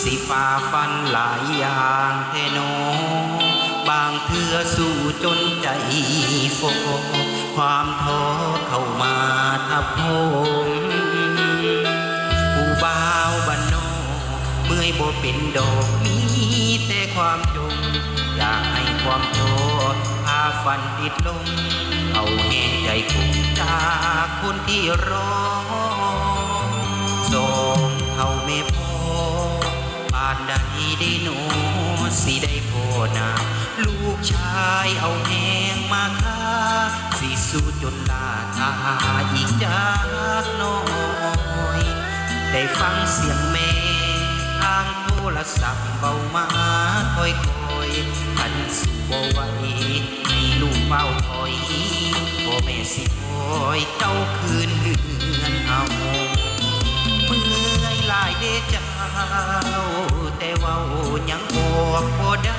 สิฝ่าฟันหลายอย่างเทโน บางเทือสู้จนใจโฟความท้อเข้ามาทับผมผู้บ่าวบ้านนเมื่อยบ่เป็นดอกมีแต่ความจง อยากให้ความโทษพาฝันติดลมเอาแห้งใจคงจากคนที่รอานใดได้หนูสิได้พอนาลูกชายเอาแหงมาค่าสิสู้จนลาทาอีกจากน้อย ได้ฟังเสียงแม่ทางโทรศัพท์เบามาคอยคอยขันสู่บ่ไหวให้ลูกเฝ้าคอยพ่อแม่สิคอยเจ้าคืนเฮือนเอาเมื่อยหลาย เจ้า แต่เว่ายังบอกบ่ได้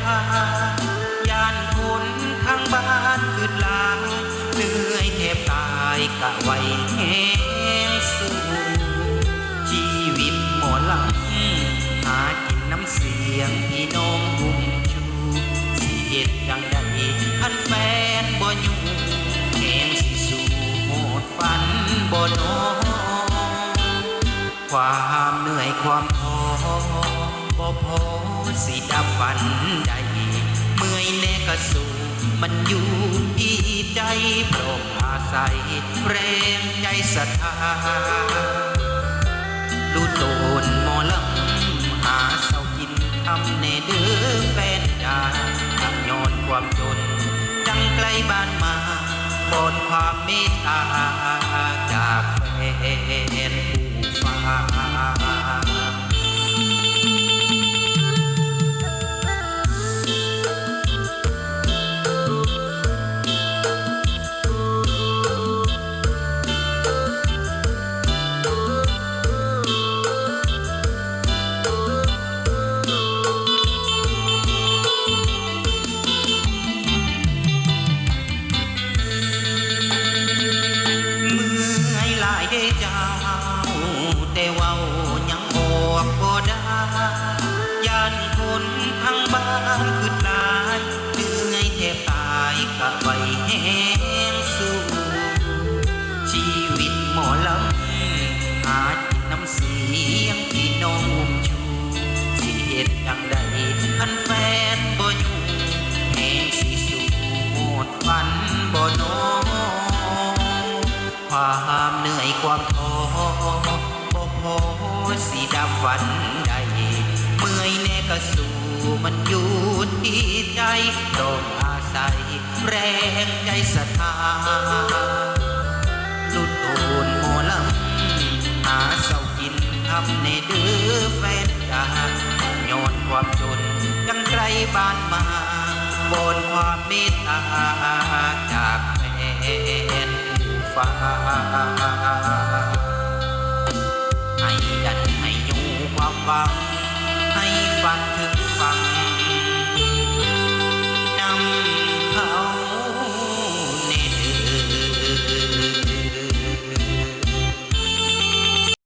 ย่านคนทางบ้านคืนหลายเหนื่อยแทบตายกะไว้แห้งสู้ชีวิตหมอลำหากินน้ำเสียงพี่น้องบุ่มชูสิเหตุจังใดคันแฟนบ่อยู่แหงสิสู่โหดฝันบ่นอน ความเหนื่อยความท้อบ่พอสิดับฝันใดเมื่อยแน่ก็สู้มันอยู่ที่ใจโปรดอาศัยแรงใจศรัทธาดูโตนหมอลำหาเศร้ากินทำในเด้อแฟนจ้าทำย้อนความจน จังไกลบ้านมาบนความเมตตาจากแฟน แห้งสู้ชีวิตหมอลำหากินน้ำเสียงพี่น้องอุ้มชูสิเหตุจังใดคันแฟนบ่อยู่แหงสิสู่โหดฝันบ่นอความเหนื่อยความท้อบ่พอสิดับฝันใดเมื่อยแน่ก็สู้มันอยู่ที่ใจต้อง อาศัยแรงใจศรัทธาลุดโอนหมอลำหาเศร้ากินทำในเดือแฟนจาย้อนความจนจังไกลบ้านมาบนความเมตตาจากแฟนฟ้า